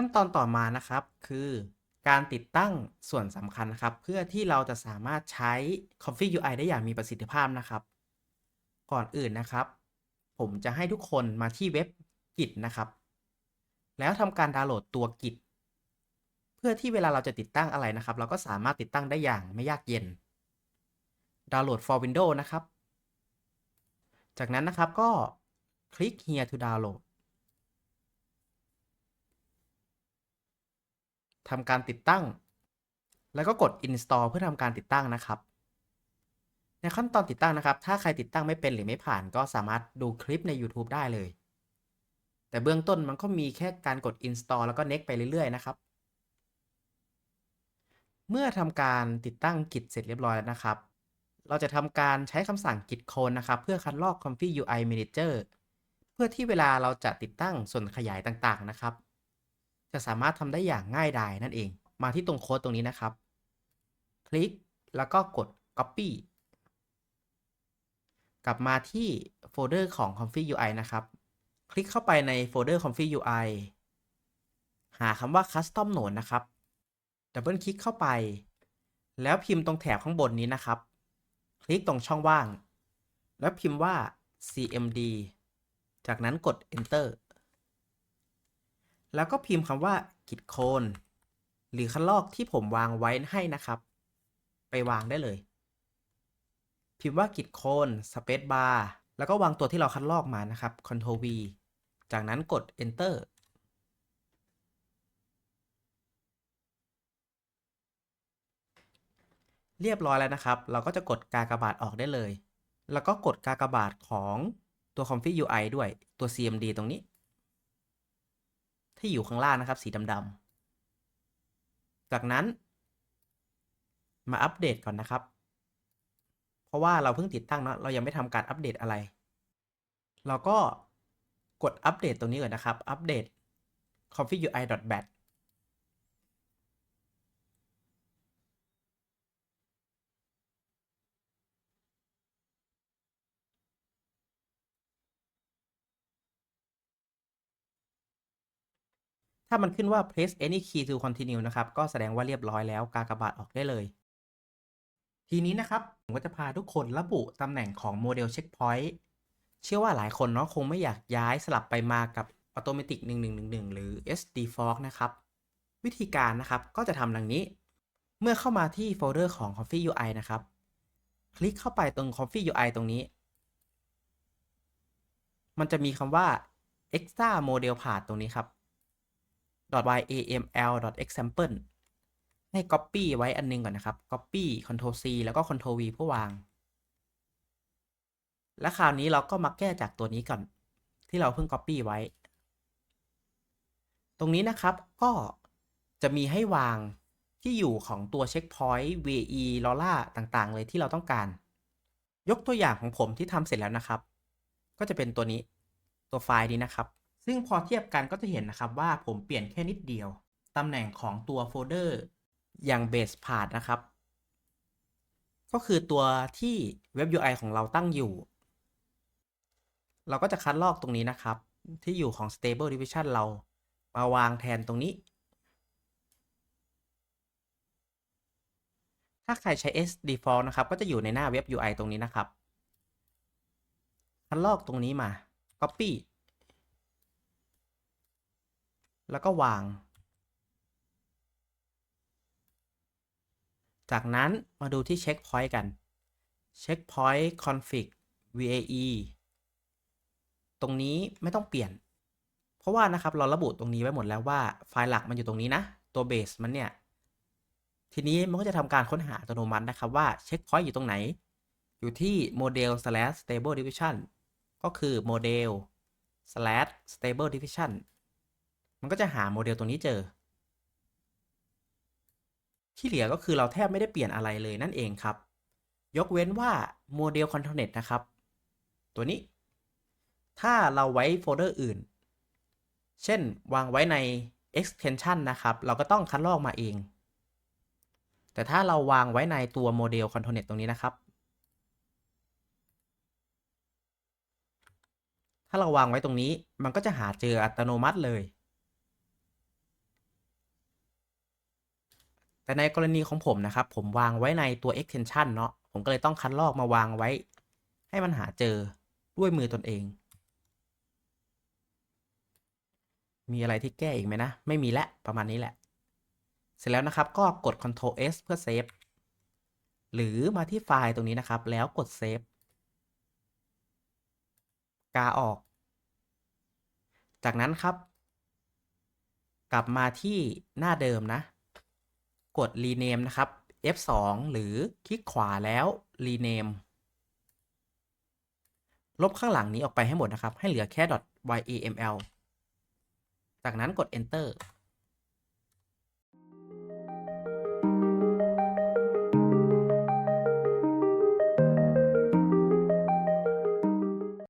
ขั้นตอนต่อมานะครับ คือการติดตั้งส่วนสำคัญนะครับ เพื่อที่เราจะสามารถใช้ Config UI ได้อย่างมีประสิทธิภาพนะครับ ก่อนอื่นนะครับ ผมจะให้ทุกคนมาที่เว็บ Git นะครับ แล้วทำการดาวน์โหลดตัว Git เพื่อที่เวลาเราจะติดตั้งอะไรนะครับ เราก็สามารถติดตั้งได้อย่างไม่ยากเย็น ดาวน์โหลด for Windows นะครับ จากนั้นนะครับก็คลิก here to download ทำการติดตั้ง แล้วก็กด install เพื่อทำการติดตั้งนะครับ ในขั้นตอนติดตั้งนะครับ ถ้าใครติดตั้งไม่เป็นหรือไม่ผ่าน ก็สามารถดูคลิปใน YouTube ได้เลย แต่เบื้องต้นมันก็มีแค่การกด install แล้วก็ next ไปเรื่อยๆนะครับ เมื่อทำการติดตั้ง Git เสร็จเรียบร้อยแล้วนะครับ เราจะทำการใช้คำสั่ง git clone นะครับ เพื่อคัดลอก config UI manager เพื่อที่เวลาเราจะติดตั้งส่วนขยายต่างๆนะครับ จะสามารถทำได้อย่างง่ายดายนั่นเอง มาที่ตรงโค้ดตรงนี้นะครับ คลิกแล้วก็กด copy กลับมาที่โฟลเดอร์ของ config UI นะครับ คลิกเข้าไปในโฟลเดอร์ config UI หาคำว่า custom node นะครับดับเบิลคลิกเข้าไป แล้วพิมพ์ตรงแถบข้างบนนี้นะครับ คลิกตรงช่องว่าง แล้วพิมพ์ว่า cmd จากนั้นกด enter แล้วก็พิมพ์คำว่า git clone หรือคันลอกที่ผมวางไว้ให้นะครับ ไปวางได้เลย พิมพ์ว่า git clone space bar แล้วก็วางตัวที่เราคัดลอกมานะครับ ctrl v จากนั้นกด enter เรียบร้อยแล้วนะครับ เราก็จะกดกากบาทออกได้เลย แล้วก็กดกากบาทของตัว config UI ด้วยตัว cmd ตรงนี้ ที่อยู่ข้างล่างนะครับ สีดำๆ จากนั้น มาอัปเดตก่อนนะครับ เพราะว่าเราเพิ่งติดตั้งเนาะเรายังไม่ทำการอัปเดตอะไร เราก็กดอัปเดตตรงนี้ก่อนนะครับ อัปเดต config UI bat ถ้ามันขึ้นว่า press any key to continue นะครับ ก็แสดงว่าเรียบร้อยแล้วกากบาทออกได้เลย ทีนี้นะครับ ผมก็จะพาทุกคนระบุตำแหน่งของโมเดล Checkpoint เชื่อว่าหลายคนเนาะคงไม่อยากย้ายสลับไปมากับ Automatic 1111 หรือ SD Fork นะครับ วิธีการนะครับก็จะทำดังนี้ เมื่อเข้ามาที่โฟลเดอร์ของ Config UI นะครับ คลิกเข้าไปตรง Config UI ตรงนี้ มันจะมีคำว่า extra model path ตรงนี้ครับ .yaml.example ให้ copy ไว้อันนึงก่อนนะครับ copy Ctrl C แล้วก็ Ctrl V เพื่อวาง และคราวนี้เราก็มาแก้จากตัวนี้ก่อน ที่เราเพิ่ง copy ไว้ ตรงนี้นะครับก็จะมีให้วางที่อยู่ของตัว checkpoint VE LoRa ต่างๆ เลยที่เราต้องการ ยกตัวอย่างของผมที่ทำเสร็จแล้วนะครับ ก็จะเป็นตัวนี้ตัวไฟล์นี้นะครับ ซึ่งพอเทียบกันก็จะเห็นนะครับว่าผมเปลี่ยนแค่นิดเดียว ตำแหน่งของตัวโฟลเดอร์อย่าง base path นะครับ ก็คือตัวที่เว็บ UI ของเราตั้งอยู่ เราก็จะคัดลอกตรงนี้นะครับ ที่อยู่ของ stable division เรามาวางแทนตรงนี้ ถ้าใครใช้ S default นะครับ ก็จะอยู่ในหน้าเว็บ UI ตรงนี้นะครับ คัดลอกตรงนี้มา copy แล้วก็วาง จากนั้นมาดูที่ Checkpoint กัน Checkpoint config VAE ตรงนี้ไม่ต้องเปลี่ยน เพราะว่านะครับเราระบุตรงนี้ไว้หมดแล้วว่าไฟล์หลักมันอยู่ตรงนี้นะ ตัวเบสมันเนี่ย ทีนี้มันก็จะทำการค้นหาอัตโนมัตินะครับว่า Checkpoint อยู่ตรงไหน อยู่ที่ model slash stable division ก็คือ model slash stable division มันก็จะหาโมเดลตรงนี้เจอ ที่เหลือก็คือเราแทบไม่ได้เปลี่ยนอะไรเลยนั่นเองครับ ยกเว้นว่าโมเดลคอนโทรเนตนะครับ ตัวนี้ ถ้าเราไว้โฟลเดอร์อื่น เช่นวางไว้ใน extension นะครับ เราก็ต้องคัดลอกมาเอง แต่ถ้าเราวางไว้ในตัวโมเดลคอนโทรเนตตรงนี้นะครับ ถ้าเราวางไว้ตรงนี้ มันก็จะหาเจออัตโนมัติเลย แต่ในกรณีของผมนะครับ ผมวางไว้ในตัว extension เนาะผมก็เลยต้องคัดลอกมาวางไว้ ให้มันหาเจอด้วยมือตนเอง มีอะไรที่แก้อีกไหมนะ ไม่มีแล้วประมาณนี้แหละ เสร็จแล้วนะครับก็กด Ctrl S เพื่อเซฟหรือมาที่ไฟล์ตรงนี้นะครับ แล้วกดเซฟกาออก จากนั้นครับ กลับมาที่หน้าเดิมนะ กด rename นะครับ F2 หรือคลิกขวาแล้ว rename ลบข้างหลังนี้ออกไปให้หมดนะครับ ให้เหลือแค่ .yaml จากนั้นกด enter